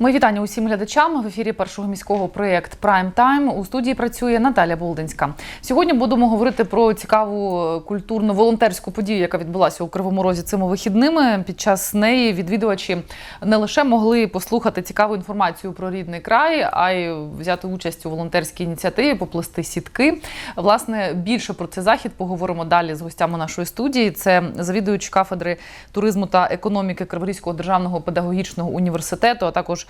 Мої вітання усім глядачам в ефірі першого міського проєкт Прайм Тайм. У студії працює Наталя Болдинська. Сьогодні будемо говорити про цікаву культурно-волонтерську подію, яка відбулася у Кривому Розі цими вихідними. Під час неї відвідувачі не лише могли послухати цікаву інформацію про рідний край, а й взяти участь у волонтерській ініціативі, поплести сітки. Власне, більше про цей захід поговоримо далі з гостями нашої студії. Це завідуючий кафедри туризму та економіки Криворізького державного педагогічного університету, а також е,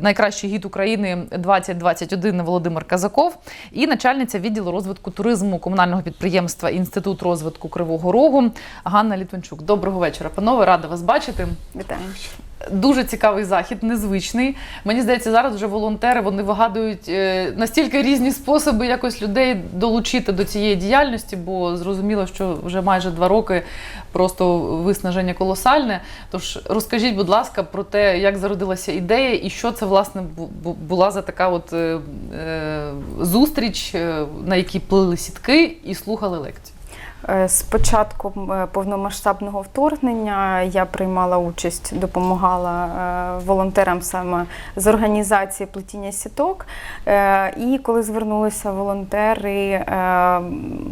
найкращий гід України 2021 Володимир Казаков і начальниця відділу розвитку туризму комунального підприємства Інститут розвитку Кривого Рогу Ганна Літвинчук. Доброго вечора, панове, рада вас бачити. Вітаю. Дуже цікавий захід, незвичний. Мені здається, зараз вже волонтери вони вигадують е, настільки різні способи якось людей долучити до цієї діяльності, бо зрозуміло, що вже майже два роки просто виснаження колосальне. Тож розкажіть, будь ласка, про те, як зародилася ідея і що це власне бу- бу- була за така от е, е, зустріч, на якій плили сітки і слухали лекції. Е, З початку е, повномасштабного вторгнення я приймала участь, допомагала е, волонтерам саме з організації плетіння сіток. І коли звернулися волонтери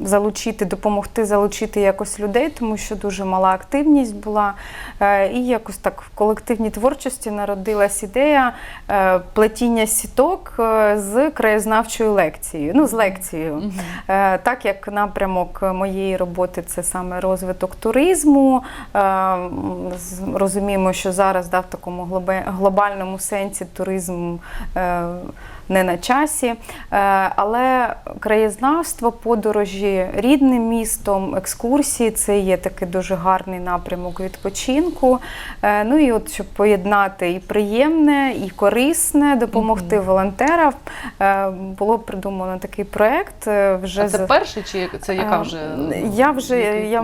залучити, допомогти залучити якось людей, тому що дуже мала активність була. І якось так в колективній творчості народилась ідея плетіння сіток з краєзнавчою лекцією. Ну, з лекцією. Так як напрямок моєї роботи це саме розвиток туризму. е, Розуміємо, що зараз да, в такому глобальному сенсі туризм е, не на часі. Е, Але краєзнавство, подорожі рідним містом, екскурсії це є такий дуже гарний напрямок відпочинку. Ну і от щоб поєднати і приємне, і корисне, допомогти волонтерам, е, було придумано такий проект. Вже А це перший чи це яка вже я вже я,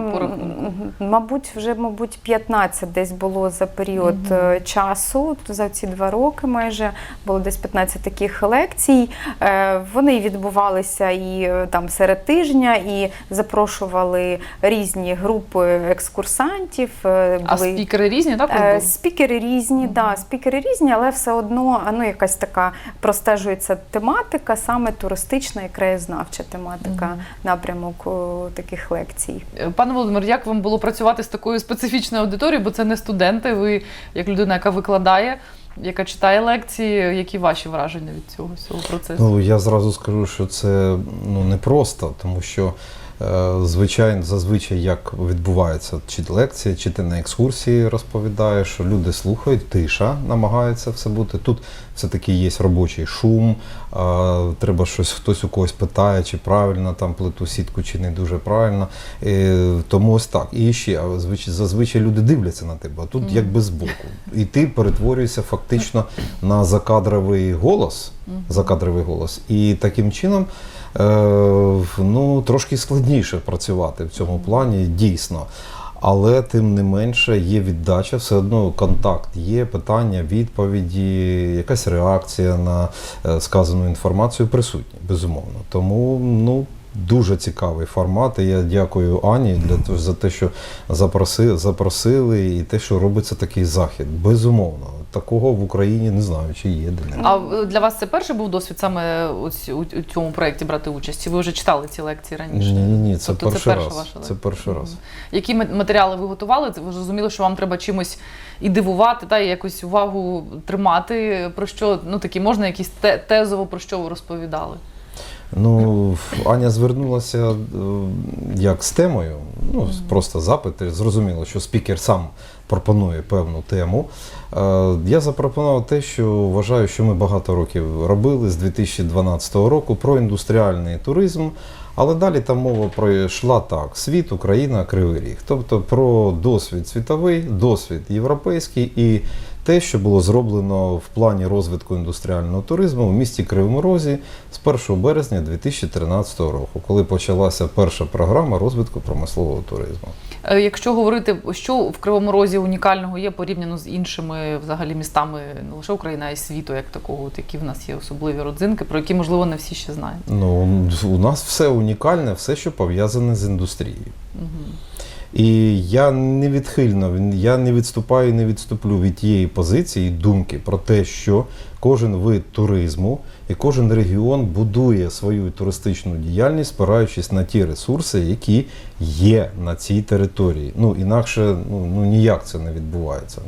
мабуть, вже мабуть 15 десь було за період е, часу. За ці два роки майже було десь 15 таких лекцій. Е, Вони відбувалися і е, там серед тижня, і запрошували різні групи екскурсантів. а були- спікери різні, так? Спікери різні, да, спікери різні, але все одно ну, якась така простежується тематика, саме туристична і краєзнавча тематика, напрямок о, лекцій. Е, Пане Володимир, як вам було працювати з такою специфічною аудиторією? Бо це не студенти, ви як людина, яка викладає, яка читає лекції. Які ваші враження від цього всього процесу? Ну, я зразу скажу, що це ну, непросто, тому що звичайно, зазвичай як відбувається, чи лекція, чи ти на екскурсії розповідаєш, що люди слухають, тиша намагається все бути. Тут все-таки є робочий шум, е, треба щось, хтось у когось питає, чи правильно там плиту сітку, чи не дуже правильно. Е, тому ось так. І ще зазвичай люди дивляться на тебе, а тут Мгм. якби збоку. І ти перетворюєшся фактично на закадровий голос. Закадровий голос. І таким чином е, ну, трошки складніше працювати в цьому плані, дійсно. Але тим не менше є віддача, все одно контакт є, питання, відповіді, якась реакція на е, сказану інформацію присутні, безумовно. Тому ну, дуже цікавий формат. І я дякую Ані для за те, що запросили, запросили, і те, що робиться такий захід. Безумовно. Такого в Україні не знаю, чи є де. А для вас це перший був досвід саме ось у, цьому проєкті брати участь? Чи ви вже читали ці лекції раніше? Ні, ні, ні, це Тобто це перший перша раз. ваша Це перший раз. Які ма- матеріали ви готували? Це Ви зрозуміли, що вам треба чимось і дивувати, та і якось увагу тримати. Про що ну такі можна якісь те- тезово про що ви розповідали? Ну, Аня звернулася е, як з темою, ну, просто запит. Зрозуміло, що спікер сам пропонує певну тему. Е, Я запропонував те, що вважаю, що ми багато років робили з 2012 року про індустріальний туризм. Але далі там мова пройшла так: світ, Україна, Кривий Ріг. Тобто про досвід світовий, досвід європейський і те, що було зроблено в плані розвитку індустріального туризму в місті Кривому Розі з 1 березня 2013 року, коли почалася перша програма розвитку промислового туризму. Е, Якщо говорити, що в Кривому Розі унікального є порівняно з іншими взагалі містами не лише України, а й світу, як такого, от які в нас є особливі родзинки, про які можливо не всі ще знають. Ну, у нас все унікальне, все, що пов'язане з індустрією. Угу. І я не відхильно, я не відступаю, і не відступлю від тієї позиції, думки про те, що кожен вид туризму і кожен регіон будує свою туристичну діяльність, спираючись на ті ресурси, які є на цій території. Ну інакше ну, ну ніяк це не відбувається.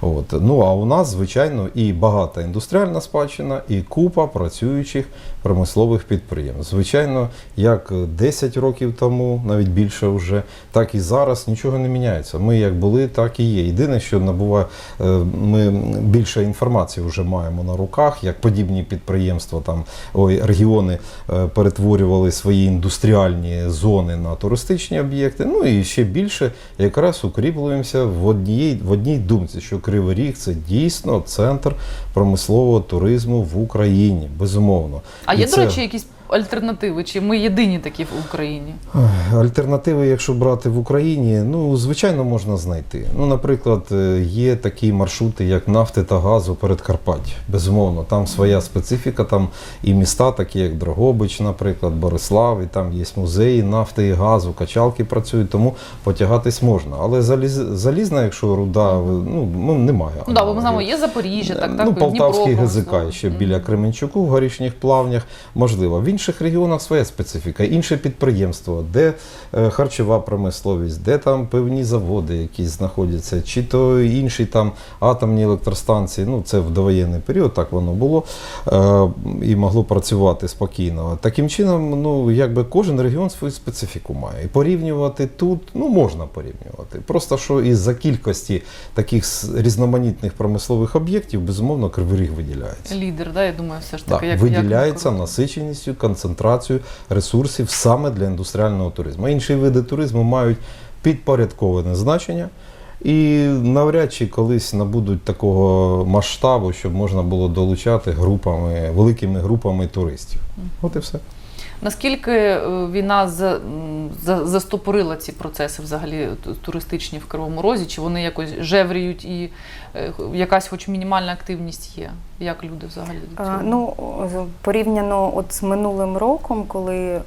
От. Ну а у нас, звичайно, і багата індустріальна спадщина, і купа працюючих промислових підприємств. Звичайно, як 10 років тому, навіть більше вже, так і зараз нічого не міняється. Ми як були, так і є. Єдине, що набуває, е, ми більше інформації вже маємо на руках, як подібні підприємства, там ой, регіони е, перетворювали свої індустріальні зони на туристичні об'єкти. Ну і ще більше якраз укріплюємося в одній, в одній думці, що Кривий Ріг це дійсно центр промислового туризму в Україні, безумовно. А І є, це- до речі, якісь альтернативи? Чи ми єдині такі в Україні? Альтернативи, якщо брати в Україні, ну звичайно можна знайти. Ну, наприклад, е, є такі маршрути, як нафти та газу перед Карпаття. Безумовно, там своя специфіка, там і міста, такі як Дрогобич, наприклад, Борислав, і там є музеї нафти і газу, качалки працюють, тому потягатись можна. Але заліз, залізна, якщо руда, ну, ну немає. Ну так, бо ми знаємо, є Запоріжжя, так, так, ну, Полтавський Промислов. ГЗК ще біля Кременчуку в горішніх плавнях. Можливо, в інших регіонах своя специфіка, інше підприємство, де е, харчова промисловість, де там певні заводи, якісь знаходяться, чи то інші там атомні електростанції. Ну, це в довоєнний період, так воно було е, і могло працювати спокійно. Таким чином, ну якби кожен регіон свою специфіку має. І порівнювати тут, ну можна порівнювати. Просто що із-за кількості таких різноманітних промислових об'єктів, безумовно, Кривий Ріг виділяється. Лідер, да, я думаю, все ж Так, таки. як, виділяється як насиченістю, концентрацією ресурсів саме для індустріального туризму. Інші види туризму мають підпорядковане значення. І навряд чи колись набудуть такого масштабу, щоб можна було долучати групами, великими групами туристів. От і все. Наскільки е, війна за, за, застопорила ці процеси взагалі туристичні в Кривому Розі? Чи вони якось жевріють і е, якась хоч мінімальна активність є? Як люди взагалі до Е, цього? Ну, порівняно от з минулим роком, коли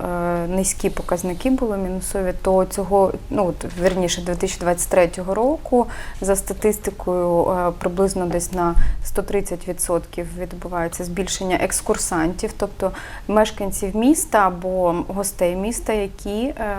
низькі показники були мінусові, то цього, ну от вірніше 2023 року, за статистикою, приблизно десь на 130% відбувається збільшення екскурсантів, тобто мешканців міста або гостей міста, які е,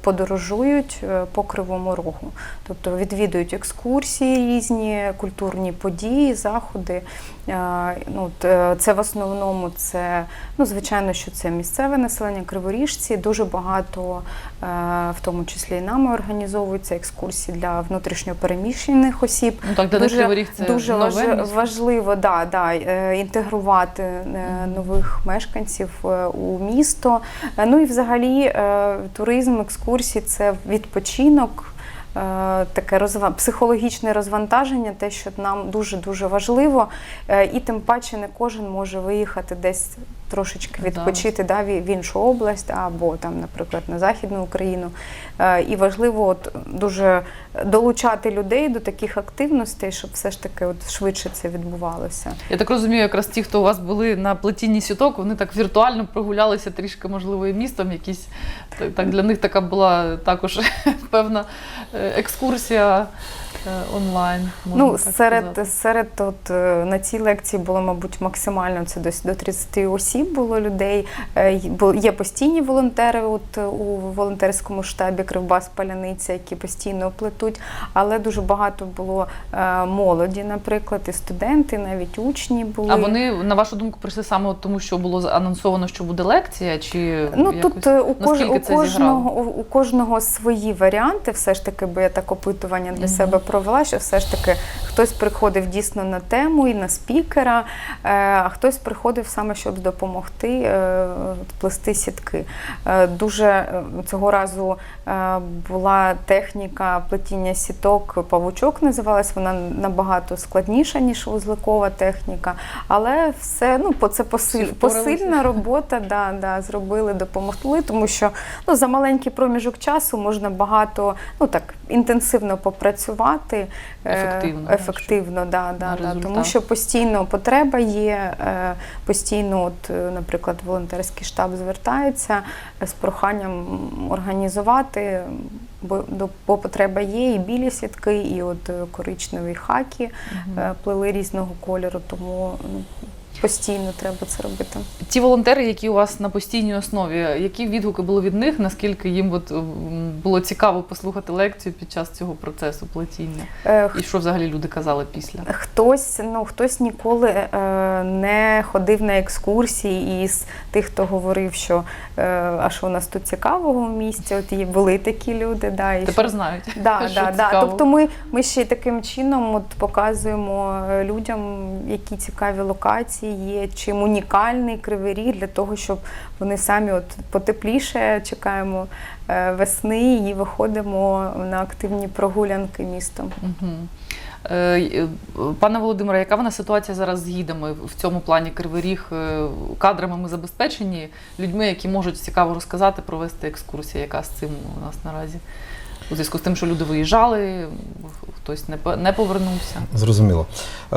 подорожують е, по Кривому Рогу, тобто відвідують екскурсії різні, культурні події, заходи. Ну, е, це в основному це, ну, звичайно, що це місцеве населення, криворіжці. Дуже багато, е, в тому числі і нами організовуються екскурсії для внутрішньопереміщених осіб. ну так, для дуже- це Дуже нове важ- важливо да, да, е, інтегрувати нових мешканців у місто. Ну і взагалі туризм, екскурсії це відпочинок. Е, Таке розва... психологічне розвантаження, те, що нам дуже дуже важливо, Е, і тим паче не кожен може виїхати десь трошечки відпочити да, в іншу область або там, наприклад, на Західну Україну. Е, І важливо от дуже долучати людей до таких активностей, щоб все ж таки от швидше це відбувалося. Я так розумію, якраз ті, хто у вас були на плетінні сіток, вони так віртуально прогулялися трішки, можливо, і містом. Якісь так, для них така була також певна екскурсія онлайн. Можна Ну, так серед, сказати. серед от, е, на цій лекції було, мабуть, максимально це десь до 30 осіб було людей. Е, бо Є постійні волонтери от, е, у волонтерському штабі Кривбас Паляниця, які постійно плетуть, але дуже багато було е, молоді, наприклад, і студенти, навіть учні були. А вони, на вашу думку, прийшли саме тому, що було анонсовано, що буде лекція? Чи Ну якось... тут е, у, кож, у, кожного, у, у кожного свої варіанти, все ж таки, бо я так опитування для Мгм. себе провела, що все ж таки хтось приходив дійсно на тему і на спікера, е, а хтось приходив саме, щоб допомогти е, плести сітки. Е, Дуже цього разу була техніка плетіння сіток, павучок називалась, вона набагато складніша, ніж вузликова техніка, але все ну, це посиль, посильна робота, да, да, зробили, допомогли, тому що ну, за маленький проміжок часу можна багато, ну так, інтенсивно попрацювати. Е, Ефективно, ефективно да, да, да, тому що постійно потреба є, е, постійно, от, е, наприклад, волонтерський штаб звертається з проханням організувати бо, бо потреба є, і білі сітки, і от коричневі хаки угу. плели різного кольору, тому ну, постійно треба це робити. Ті волонтери, які у вас на постійній основі, які відгуки були від них? Наскільки їм от, було цікаво послухати лекцію під час цього процесу плетіння? Е, І що взагалі люди казали після? Хтось, ну хтось ніколи е, не ходив на екскурсії із тих, хто говорив, що е, а що у нас тут цікавого в місті. От і були такі люди. Да, і Тепер що- знають. Да, що да, да. Тобто ми, ми ще й таким чином от показуємо е, людям, які цікаві локації є, чим унікальний кривий ріг для того, щоб вони самі от потепліше чекаємо е, весни і виходимо на активні прогулянки містом. Угу. Пане Володимире, яка вона ситуація зараз з гідами в цьому плані Кривий Ріг? Кадрами ми забезпечені людьми, які можуть цікаво розказати, провести екскурсії, яка з цим у нас наразі? У зв'язку з тим, що люди виїжджали, хтось не не повернувся. Зрозуміло. Е,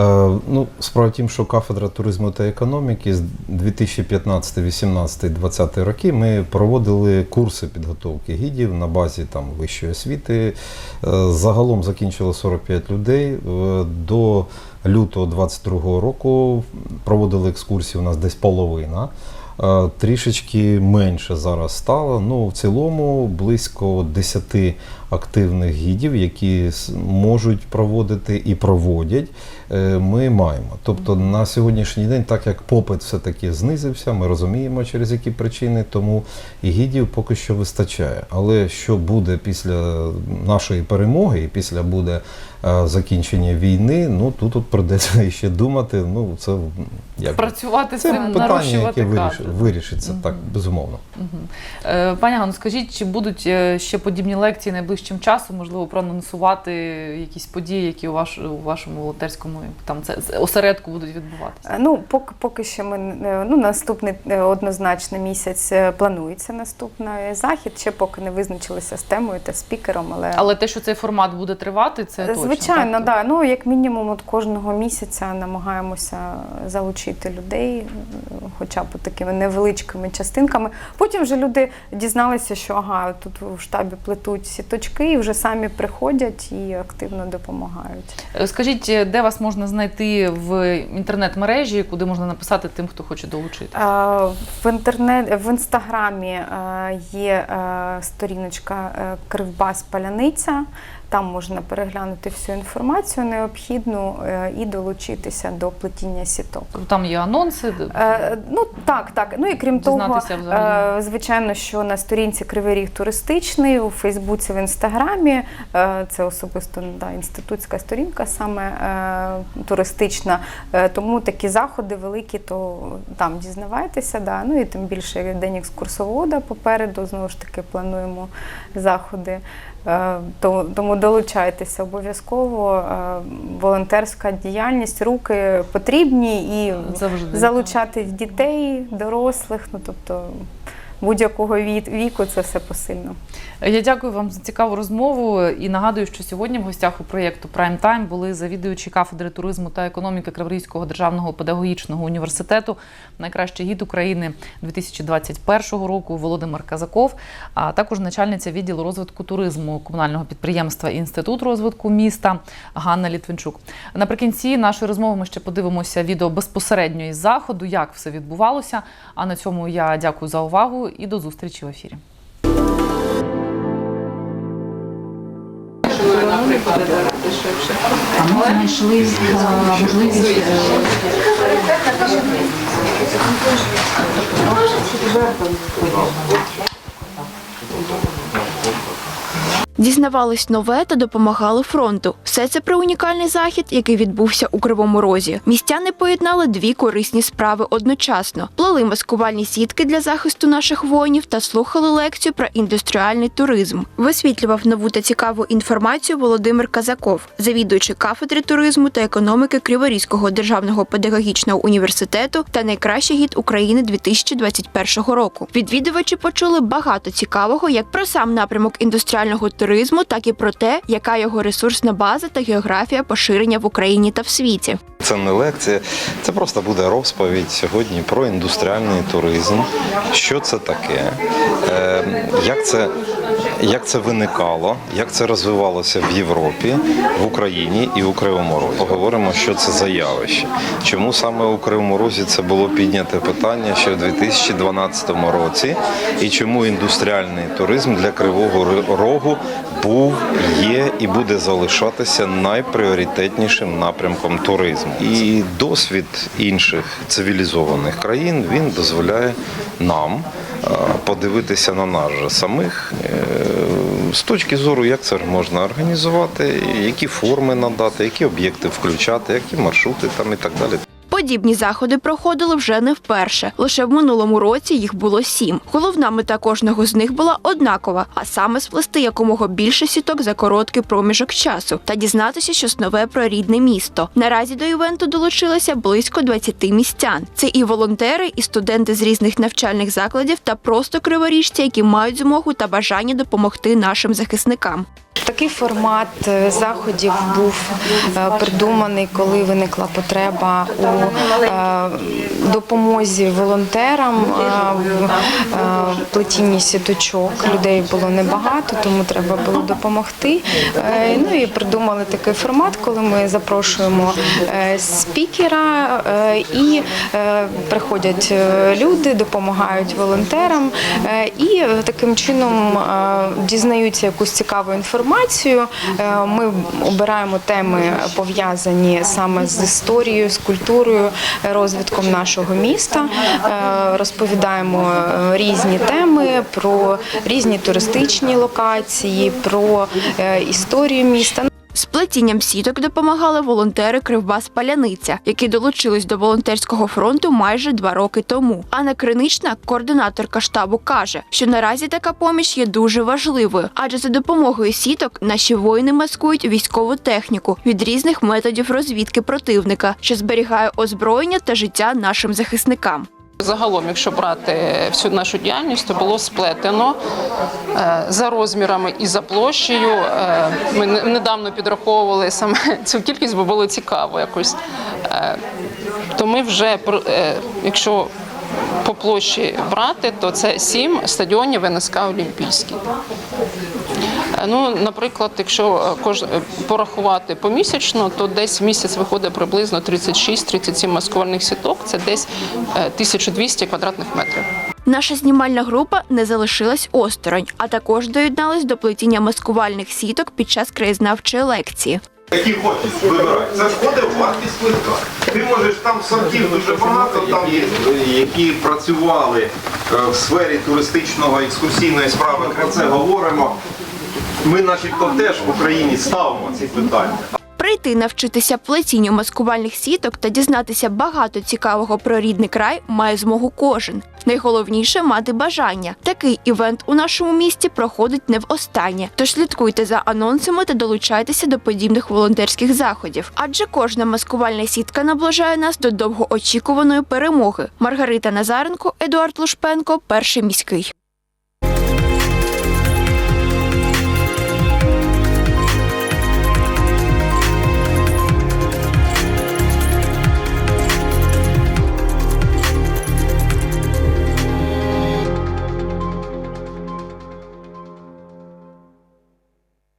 ну, справа тім, що кафедра туризму та економіки з 2015, 18, 20 роки ми проводили курси підготовки гідів на базі там, вищої освіти. Е, загалом закінчило 45 людей. Е, до лютого 22 року проводили екскурсії у нас десь половина. Е, Трішечки менше зараз стало. Ну, в цілому близько 10 активних гідів, які можуть проводити і проводять, ми маємо. Тобто на сьогоднішній день, так як попит все-таки знизився, ми розуміємо, через які причини, тому і гідів поки що вистачає. Але що буде після нашої перемоги і після буде е, закінчення війни, ну тут от придеться ще думати. Ну, це як Працювати з це цим, питання, яке виріш- вирішиться, так, безумовно. Е, Пані Ганно, скажіть, чи будуть е, ще подібні лекції найближчим часом, можливо, проанонсувати якісь події, які у, ваш, у вашому волонтерському там це осередку будуть відбуватися? Е, Ну, поки, поки що ми е, ну, наступний е, однозначно місяць планується наступний захід. Ще поки не визначилися з темою та спікером, але, Але те, що цей формат буде тривати, це точно. звичайно, так? да. Ну як мінімум, от кожного місяця намагаємося залучити людей, хоча б такими невеличкими частинками. Потім вже люди дізналися, що ага, тут в штабі плетуть сіточки, і вже самі приходять і активно допомагають. Скажіть, де вас можна знайти в інтернет-мережі, куди можна написати тим, хто хоче долучити? Е, В інтернет в інстаграмі е, є е, сторіночка е, Кривбас Паляниця. Там можна переглянути всю інформацію необхідну е, і долучитися до плетіння сіток. Там є анонси. Е, Ну так, так. Ну і крім того, е, звичайно, що на сторінці Кривий Ріг туристичний у Фейсбуці, в інстаграмі е, це особисто да, інститутська сторінка, саме е, туристична. Е, Тому такі заходи великі, то там дізнавайтеся. Да. Ну і тим більше день екскурсовода попереду. Знову ж таки плануємо заходи. Е, то- Тому долучайтеся обов'язково. Е, Волонтерська діяльність, руки потрібні і Завжди. залучати дітей, дорослих, ну тобто будь-якого віку це все посильно. Я дякую вам за цікаву розмову і нагадую, що сьогодні в гостях у проєкту Prime Time були завідуючі кафедри туризму та економіки Криворізького державного педагогічного університету, найкращий гід України 2021 року Володимир Казаков, а також начальниця відділу розвитку туризму комунального підприємства Інститут розвитку міста Ганна Літвинчук. Наприкінці нашої розмови ми ще подивимося відео безпосередньо із заходу, як все відбувалося. А на цьому я дякую за увагу і до зустрічі в ефірі. А ми знайшли можливість Дізнавались нове та допомагали фронту. Все це про унікальний захід, який відбувся у Кривому Розі. Містяни поєднали дві корисні справи одночасно: плели маскувальні сітки для захисту наших воїнів та слухали лекцію про індустріальний туризм. Висвітлював нову та цікаву інформацію Володимир Казаков, завідуючий кафедри туризму та економіки Криворізького державного педагогічного університету та найкращий гід України 2021 року. Відвідувачі почули багато цікавого як про сам напрямок індустріального туризму, так і про те, яка його ресурсна база та географія поширення в Україні та в світі. Це не лекція, це просто буде розповідь сьогодні про індустріальний туризм. Що це таке? Е, як це як це виникало, як це розвивалося в Європі, в Україні і у Кривому Розі. Поговоримо, що це за явище. Чому саме у Кривому Розі це було підняте питання ще в 2012 році, і чому індустріальний туризм для Кривого Рогу був, є і буде залишатися найпріоритетнішим напрямком туризму. І досвід інших цивілізованих країн він дозволяє нам подивитися на нас же самих е, з точки зору, як це можна організувати, які форми надати, які об'єкти включати, які маршрути там і так далі. Подібні заходи проходили вже не вперше. Лише в минулому році їх було сім. Головна мета кожного з них була однакова, а саме сплести якомога більше сіток за короткий проміжок часу та дізнатися щось нове про рідне місто. Наразі до івенту долучилося близько 20 містян. Це і волонтери, і студенти з різних навчальних закладів, та просто криворіжці, які мають змогу та бажання допомогти нашим захисникам. Такий формат е, заходів був е, придуманий, коли виникла потреба у допомозі волонтерам е, в е, плетінні сіточок. Людей було небагато, тому треба було допомогти. Е, Ну і придумали такий формат, коли ми запрошуємо е, спікера е, і е, приходять е, люди, допомагають волонтерам е, і е, таким чином е, дізнаються якусь цікаву інформацію. Е, Ми обираємо теми пов'язані саме з історією, з культурою, е, розвитком нашого міста. Е, Розповідаємо е, різні теми про різні туристичні локації, про е, історію міста. З плетінням сіток допомагали волонтери Кривбас Паляниця, які долучились до волонтерського фронту майже два роки тому. Анна Кринична, координаторка штабу, каже, що наразі така поміч є дуже важливою, адже за допомогою сіток наші воїни маскують військову техніку від різних методів розвідки противника, що зберігає озброєння та життя нашим захисникам. Загалом, якщо брати всю нашу діяльність, то було сплетено е, за розмірами і за площею. Е, Ми недавно підраховували саме цю кількість, бо було цікаво якось. Е, То ми вже, якщо по площі брати, то це сім стадіонів НСК Олімпійський. Е, Ну, наприклад, якщо е, кож... е, порахувати помісячно, то десь в місяць виходить приблизно 36-37 маскувальних сіток. Це десь е, 1200 квадратних метрів. Наша знімальна група не залишилась осторонь, а також доєдналась до плетіння маскувальних сіток під час краєзнавчої лекції. Які хочеш, вибирай. Це входить в вартість квитка. Ти можеш там сортів дуже багато, там є, які працювали е, в сфері туристичного екскурсійної справи. Про це говоримо. Ми, начебто, теж в Україні ставимо ці питання. Прийти навчитися плетінню маскувальних сіток та дізнатися багато цікавого про рідний край має змогу кожен. Найголовніше мати бажання. Такий івент у нашому місті проходить не в останнє. Тож слідкуйте за анонсами та долучайтеся до подібних волонтерських заходів. Адже кожна маскувальна сітка наближає нас до довгоочікуваної перемоги. Маргарита Назаренко, Едуард Лушпенко, перший міський.